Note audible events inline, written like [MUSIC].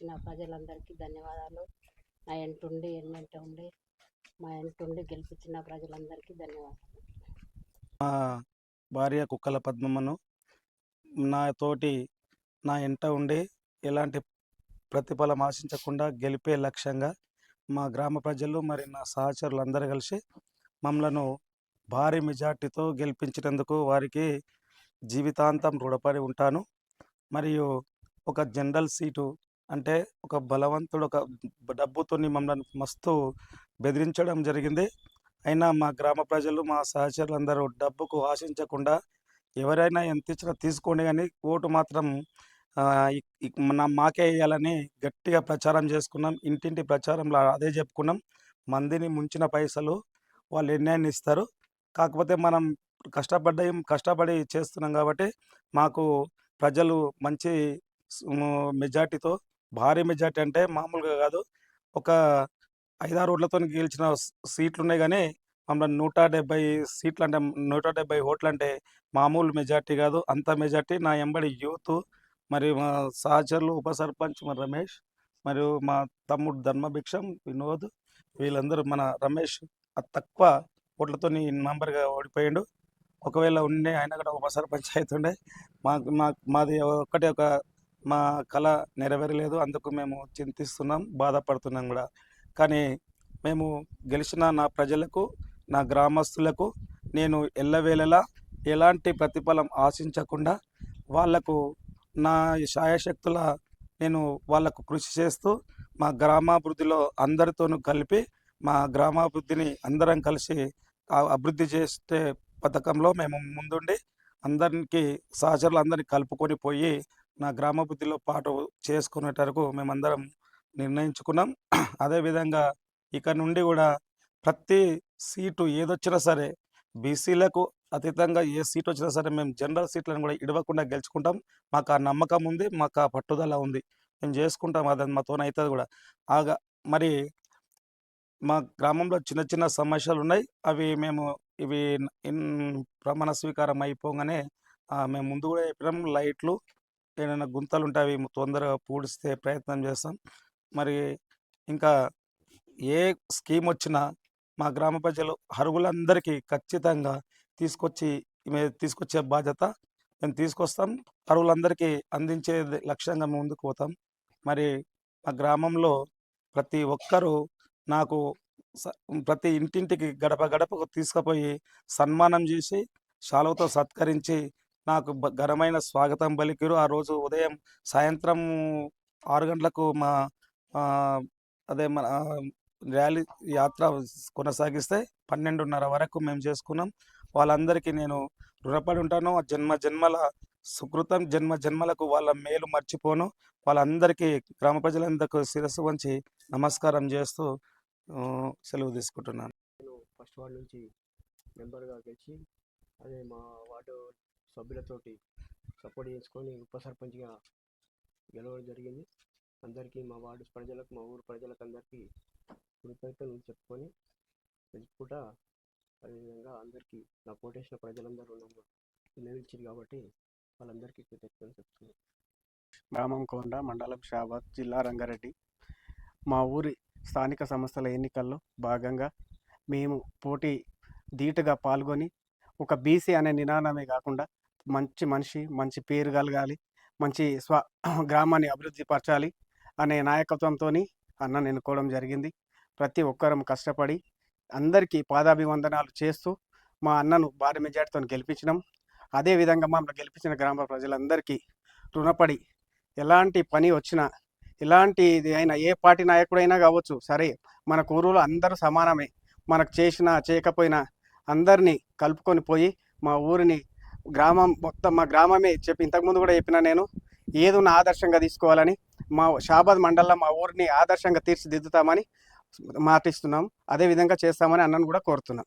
వచ్చిన ప్రజలందరికీ ధన్యవాదాలు. నా ఎంటుండి ఎన్నెంట ఉండి మా ఎంటుండి గెలిపించిన ప్రజలందరికీ ధన్యవాదాలు. మా భార్య కుక్కల పద్మమ్మను నా తోటి నా ఇంట ఉండి ఎలాంటి ప్రతిఫలం ఆశించకుండా గెలిపే లక్ష్యంగా మా గ్రామ ప్రజలు మరి నా సహచరులు అందరూ కలిసి మమ్మలను భారీ మెజార్టీతో గెలిపించినందుకు వారికి జీవితాంతం రుణపడి ఉంటాను. మరియు ఒక జనరల్ సీటు అంటే ఒక బలవంతుడు ఒక డబ్బుతోని మమ్మల్ని మస్తు బెదిరించడం జరిగింది. అయినా మా గ్రామ ప్రజలు మా సహచరులందరూ డబ్బుకు ఆశించకుండా ఎవరైనా ఎంత ఇచ్చినా తీసుకోండి కానీ ఓటు మాత్రం మన మాకే వేయాలని గట్టిగా ప్రచారం చేసుకున్నాం. ఇంటింటి ప్రచారంలో అదే చెప్పుకున్నాం. మందిని ముంచిన పైసలు వాళ్ళు ఎన్నైనా ఇస్తారు. కాకపోతే మనం కష్టపడ్డ కష్టపడి చేస్తున్నాం కాబట్టి మాకు ప్రజలు మంచి మెజార్టీతో భారీ మెజార్టీ అంటే మామూలుగా కాదు. ఒక ఐదారు ఓట్లతో గెలిచిన సీట్లు ఉన్నాయి కానీ మమ్మల్ని నూట డెబ్బై సీట్లు అంటే నూట డెబ్బై ఓట్లు అంటే మామూలు మెజార్టీ కాదు. అంత మెజార్టీ నా ఎంబడి యూత్ మరి మా సహచరులు ఉప సర్పంచ్ మరి రమేష్ మరియు మా తమ్ముడు ధర్మభిక్షం వినోద్ వీళ్ళందరూ మన రమేష్ తక్కువ ఓట్లతో నంబర్గా ఓడిపోయాడు. ఒకవేళ ఉండే ఆయన కూడా ఉప సర్పంచ్ అవుతుండే మాకు మాది ఒక్కటే ఒక మా కళ నెరవేరలేదు. అందుకు మేము చింతిస్తున్నాం బాధపడుతున్నాం కూడా. కానీ మేము గెలిచిన నా ప్రజలకు నా గ్రామస్తులకు నేను ఎల్లవేళలా ఎలాంటి ప్రతిఫలం ఆశించకుండా వాళ్ళకు నా శాయశక్తుల నేను వాళ్ళకు కృషి చేస్తూ మా గ్రామాభివృద్ధిలో అందరితోనూ కలిపి మా గ్రామాభివృద్ధిని అందరం కలిసి అభివృద్ధి చేసే పథకంలో మేము ముందుండి అందరికీ సహచరులు అందరినీ కలుపుకొని పోయి నా గ్రామాభివృద్ధిలో పాటు చేసుకునేటరకు మేమందరం నిర్ణయించుకున్నాం. అదేవిధంగా ఇక నుండి కూడా ప్రతి సీటు ఏదొచ్చినా సరే బీసీలకు అతీతంగా ఏ సీట్ వచ్చినా సరే మేము జనరల్ సీట్లను కూడా ఇడవకుండా గెలుచుకుంటాం. మాకు ఆ నమ్మకం ఉంది మాకు ఆ పట్టుదల ఉంది. మేము చేసుకుంటాం అది మాతోనే అవుతుంది కూడా. ఆగా మరి మా గ్రామంలో చిన్న చిన్న సమస్యలు ఉన్నాయి అవి మేము ఇవి ప్రమాణ స్వీకారం అయిపోగానే మేము ముందు కూడా చెప్పినాం లైట్లు ఏదైనా గుంతలు ఉంటాయి తొందరగా పూడిస్తే ప్రయత్నం చేస్తాం. మరి ఇంకా ఏ స్కీమ్ వచ్చినా మా గ్రామ ప్రజలు అరుగులందరికీ ఖచ్చితంగా తీసుకొచ్చి తీసుకొచ్చే బాధ్యత మేము తీసుకొస్తాం. అరువులందరికీ అందించే లక్ష్యంగా మేము ముందుకు పోతాం. మరి మా గ్రామంలో ప్రతి ఒక్కరూ నాకు స- ప్రతి ఇంటింటికి గడప గడపకు తీసుకుపోయి సన్మానం చేసి శాలువతో సత్కరించి నాకు ఘనమైన స్వాగతం పలికిరు. ఆ రోజు ఉదయం సాయంత్రం ఆరు గంటలకు మా అదే మన ర్యాలీ యాత్ర కొనసాగిస్తే పన్నెండున్నర వరకు మేము చేసుకున్నాం. వాళ్ళందరికీ నేను రుణపడి ఉంటాను. ఆ జన్మ జన్మల సుకృతం జన్మ జన్మలకు వాళ్ళ మేలు మర్చిపోను. వాళ్ళందరికీ గ్రామ ప్రజలందరికీ శిరస్సు వంచి నమస్కారం చేస్తూ సెలవు తీసుకుంటున్నాను. నేను ఫస్ట్ వార్డు నుంచి మెంబర్గా గెలిచి అదే మా వార్డు సభ్యులతోటి సపోర్ట్ చేసుకొని ఉప సర్పంచ్గా గెలవడం జరిగింది. అందరికీ మా వార్డు ప్రజలకు మా ఊరు ప్రజలకు అందరికీ కృతజ్ఞతలు చెప్పుకొని తెలుసుకుంటా అదేవిధంగా అందరికీ నా కోటేసిన ప్రజలందరూ నన్ను నిలిచింది కాబట్టి వాళ్ళందరికీ కృతజ్ఞతలు చెప్తున్నాను గ్రామం కొండ మండలం షాబాద్ జిల్లా రంగారెడ్డి. మా ఊరి స్థానిక సంస్థల ఎన్నికల్లో భాగంగా మేము పోటీ ధీటుగా పాల్గొని ఒక బీసీ అనే నినాదమే కాకుండా మంచి మనిషి మంచి పేరు కలగాలి మంచి స్వ [CLEARS THROAT] గ్రామాన్ని అభివృద్ధి పరచాలి అనే నాయకత్వంతో అన్నను ఎన్నుకోవడం జరిగింది. ప్రతి ఒక్కరం కష్టపడి అందరికీ పాదాభివందనాలు చేస్తూ మా అన్నను భారీ మెజార్టీతో గెలిపించినాం. అదేవిధంగా మమ్మల్ని గెలిపించిన గ్రామ ప్రజలందరికీ రుణపడి ఎలాంటి పని వచ్చినా ఎలాంటి ఇది అయినా ఏ పార్టీ నాయకుడైనా కావచ్చు సరే మన ఊరులో అందరూ సమానమే. మనకు చేసినా చేయకపోయినా అందరినీ కలుపుకొని పోయి మా ఊరిని గ్రామం మొత్తం మా గ్రామమే చెప్పి ఇంతకుముందు కూడా చెప్పిన నేను. ఏదున్న ఆదర్శంగా తీసుకోవాలని మా షాబాద్ మండలంలో మా ఊరిని ఆదర్శంగా తీర్చిదిద్దుతామని మాటిస్తున్నాం. అదే విధంగా చేస్తామని అన్నను కూడా కోరుతున్నాం.